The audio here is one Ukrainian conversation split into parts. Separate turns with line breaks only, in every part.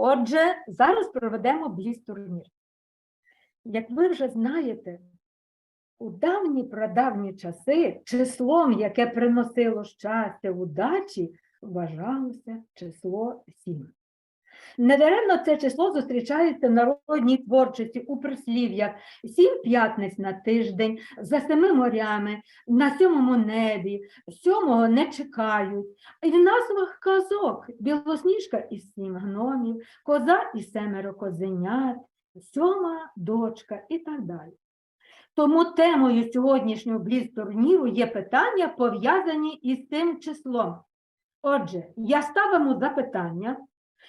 Отже, зараз проведемо бліц-турнір. Як ви вже знаєте, у давні прадавні часи числом, яке приносило щастя, удачі, вважалося число 7. Недаремно це число зустрічається в народній творчості у прислів'ях сім п'ятниць на тиждень, за семи морями, на сьомому небі, сьомого не чекають. І в назвах казок білосніжка із сім гномів, коза і семеро козенят, сьома дочка і так далі. Тому темою сьогоднішнього бліц-турніру є питання, пов'язані із цим числом. Отже, я ставимо запитання,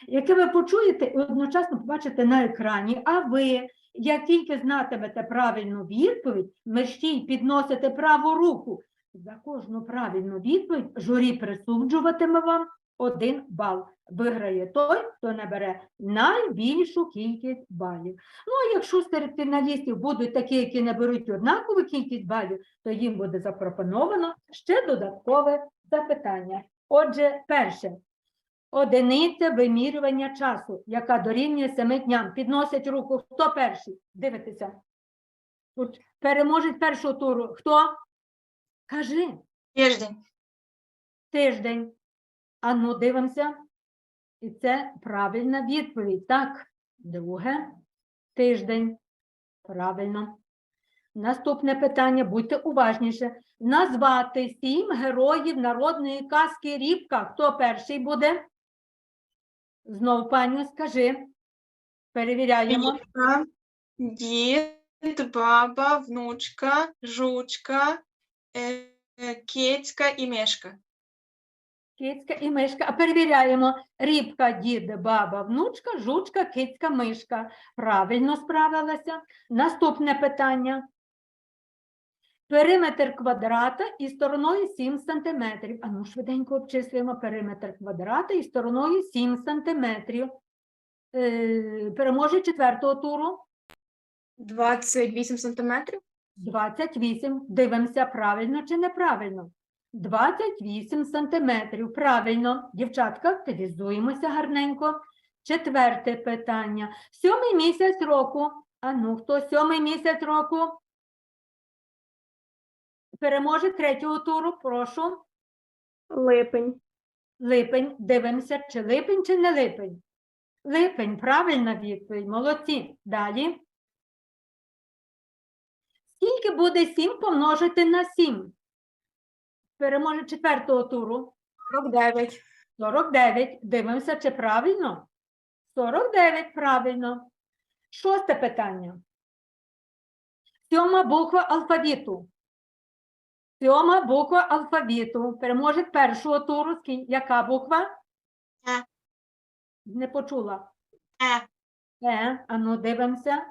яке ви почуєте і одночасно побачите на екрані, а ви, як тільки знатимете правильну відповідь, мерщій підносите праву руку. За кожну правильну відповідь журі присуджуватиме вам один бал. Виграє той, хто набере найбільшу кількість балів. Ну, а якщо серед фіналістів будуть такі, які наберуть однакову кількість балів, то їм буде запропоновано ще додаткове запитання. Отже, перше. Одиниця вимірювання часу, яка дорівнює семи дням. Підносить руку. Хто перший? Дивитеся. Тут переможець першого туру. Хто? Кажи.
Тиждень.
Тиждень. А ну, дивимося. І це правильна відповідь. Так. Друге. Тиждень. Правильно. Наступне питання, будьте уважніше. Назвати сім героїв народної казки Рібка. Хто перший буде? Знов, паню, скажи. Перевіряємо.
Рібка, Дід, баба, внучка, жучка, е, е, кицька і мишка.
Кицька і мишка. А перевіряємо. Рібка, дід, баба, внучка, жучка, кицька, мишка. Правильно справилася. Наступне питання. Периметр квадрата із стороною 7 см. А ну, швиденько обчислюємо периметр квадрата із стороною 7 см. Е, переможе четвертого туру.
28 сантиметрів.
28. Дивимося, правильно чи неправильно. 28 сантиметрів. Правильно. Дівчатка, активізуємося гарненько. Четверте питання. Сьомий місяць року. А ну, хто сьомий місяць року? Переможе третього туру, прошу.
Липень.
Липень. Дивимося, чи липень, чи не липень. Липень, правильна відповідь. Молодці. Далі. Скільки буде 7 помножити на 7? Переможе четвертого туру.
49.
49. Дивимося, чи правильно? 49, правильно. Шосте питання. Сьома буква алфавіту. Сьома буква алфавіту. Переможе першого туру. Яка буква?
Е.
Не почула.
Е.
Е, а ну дивимося.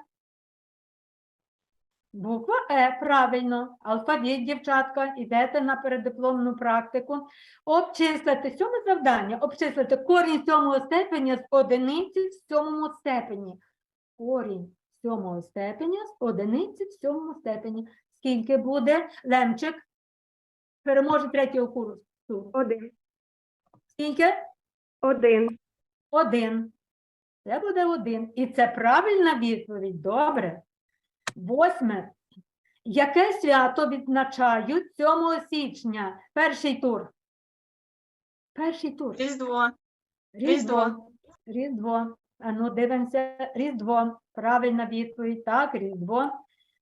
Буква Е, правильно. Алфавіт, дівчатка, йдете на передипломну практику. Обчислити сьоме завдання. Обчислити корінь сьомого степеня з одиниці в сьомому степені. Корінь сьомого степеня з одиниці в сьомому степені. Скільки буде? Лемчик. Переможе третього курсу.
Один.
Скільки?
Один.
Один. Це буде один. І це правильна відповідь. Добре. Восьме. Яке свято відзначають 7 січня? Перший тур. Перший тур.
Різдво.
Різдво. Різдво. А ну, дивимося. Різдво. Правильна відповідь. Так, Різдво.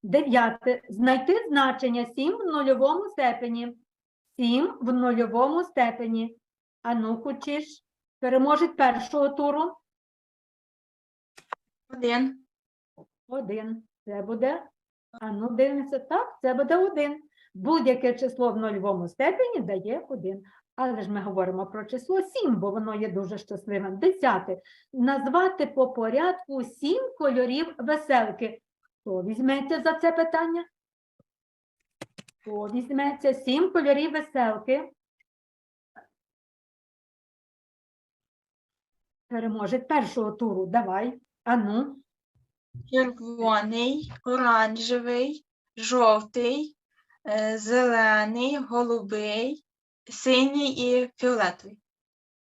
Дев'яте. Знайти значення 7 в нульовому степені. 7 в нульовому степені. А ну, хочеш. Переможець першого туру.
Один.
Один. Це буде. А ну, дивимося. Так, це буде один. Будь-яке число в нульовому степені дає один. Але ж ми говоримо про число 7, бо воно є дуже щасливим. Десяте. Назвати по порядку сім кольорів веселки. Хто візьметься за це питання? Візьметься сім кольорів веселки? Переможець першого туру. Давай. Ану.
Червоний, оранжевий, жовтий, е, зелений, голубий, синій і фіолетовий.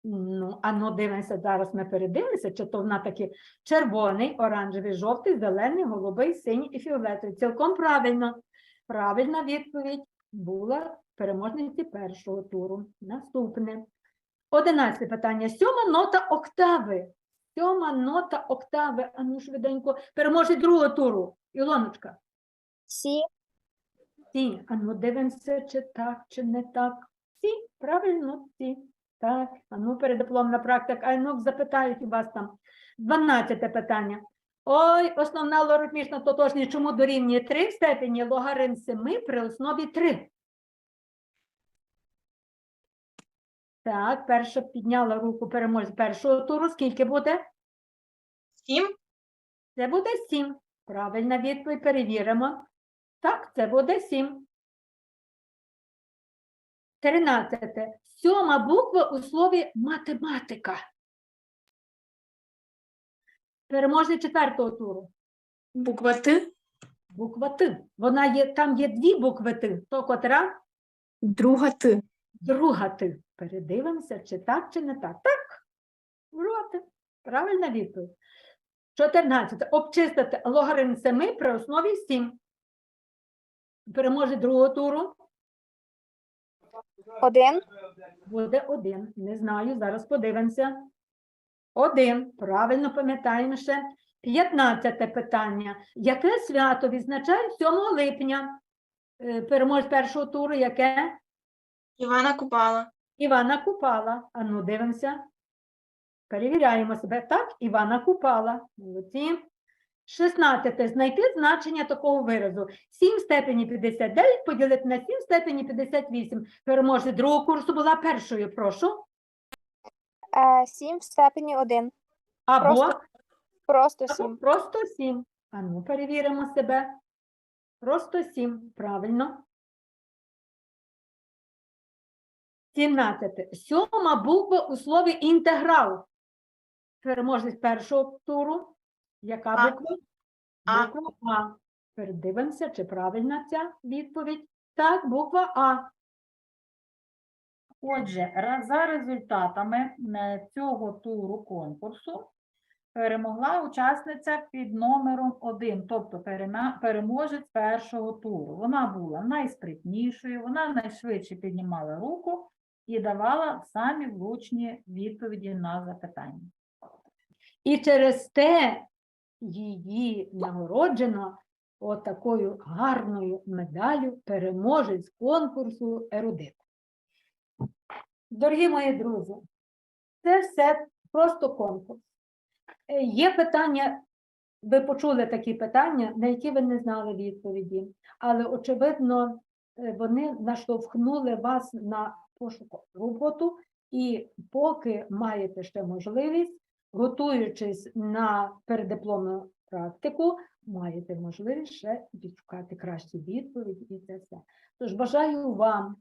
Ну, а ну дивимося, зараз ми передивимося, чи то вона таки червоний, оранжевий, жовтий, зелений, голубий, синій і фіолетовий. Цілком правильно. Правильна відповідь була переможниці першого туру. Наступне. Одинадцяте питання. Сьома нота октави. Сьома нота октави. А ну швиденько. Переможець другого туру. Ілоночка.
Сі,
Сі. А ну дивимося, чи так, чи не так. Сі, правильно, сі. Так, а ну передипломна практика. А ну запитають у вас там. 12 питання. Ой, основна логарифмічна тотожність чому дорівнює 3 в степені логарифм 7 при основі 3. Так, перша підняла руку переможець першого туру. Скільки буде?
Сім.
Це буде 7. Правильна відповідь перевіримо. Так, це буде 7. 13. Сьома буква у слові математика. Переможний четвертого туру.
Буква Т.
Буква Т. Вона є, там є дві букви Т. То котра?
Друга Т.
Друга Т. Передивимося, чи так, чи не так. Так. Вроти. Правильна відповідь. 14. Обчистити логарифм 7 при основі 7. Переможе другого туру.
один,
Буде один. Не знаю, зараз подивимося. Один. Правильно пам'ятаємо ще. 15 питання. Яке свято відзначають 7 липня? Е, Переможець першого туру, яке?
Івана Купала.
Івана Купала. А ну, дивимося. Перевіряємо себе. Так, Івана Купала. Молодці. 16. Знайти значення такого виразу. 7 в степені 59 поділити на 7 в степені 58. Переможець другого курсу була першою, прошу.
Е, сім в степені один.
Або
Просто Просто
або
сім.
просто 7. А ну, перевіримо себе. Просто 7. Правильно. 17. Сьома буква у слові інтеграл. Переможець першого туру. Яка
А.
буква?
А.
Буква А. Передивимося, чи правильна ця відповідь. Так, буква А.
Отже, за результатами е, цього туру конкурсу перемогла учасниця під номером 1, тобто переможець першого туру. Вона була найспритнішою, вона найшвидше піднімала руку і давала самі влучні відповіді на запитання.
І через те її нагороджено отакою гарною медаллю переможець конкурсу Ерудит. Дорогі мої друзі, це все просто конкурс. Е, Є питання, ви почули такі питання, на які ви не знали відповіді, але очевидно, е, вони наштовхнули вас на пошук роботу, і поки маєте ще можливість, готуючись на передипломну практику, маєте можливість ще відшукати кращі відповіді і це все. Тож бажаю вам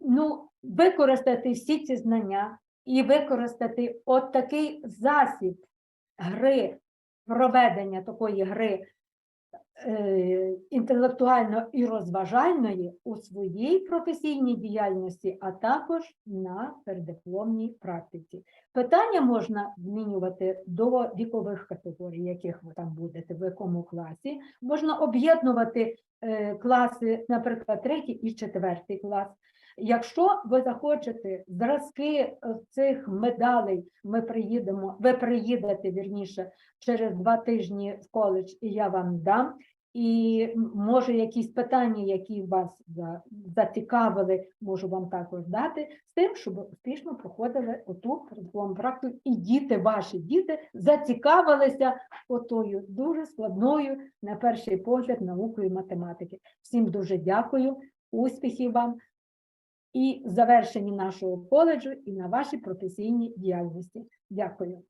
ну, використати всі ці знання і використати от такий засіб гри, проведення такої гри е, інтелектуально і розважальної у своїй професійній діяльності, а також на передипломній практиці. Питання можна змінювати до вікових категорій, яких ви там будете, в якому класі. Можна об'єднувати е, класи, наприклад, третій і четвертий клас. Якщо ви захочете зразки е, цих медалей, ми приїдемо, ви приїдете вірніше через два тижні в коледж, і я вам дам. І може якісь питання, які вас зацікавили, можу вам також дати, з тим, щоб успішно проходили оту передипломну практику, і діти, ваші діти, зацікавилися отою дуже складною, на перший погляд, наукою математики. Всім дуже дякую, успіхів вам і завершенні нашого коледжу, і на вашій професійній діяльності. Дякую.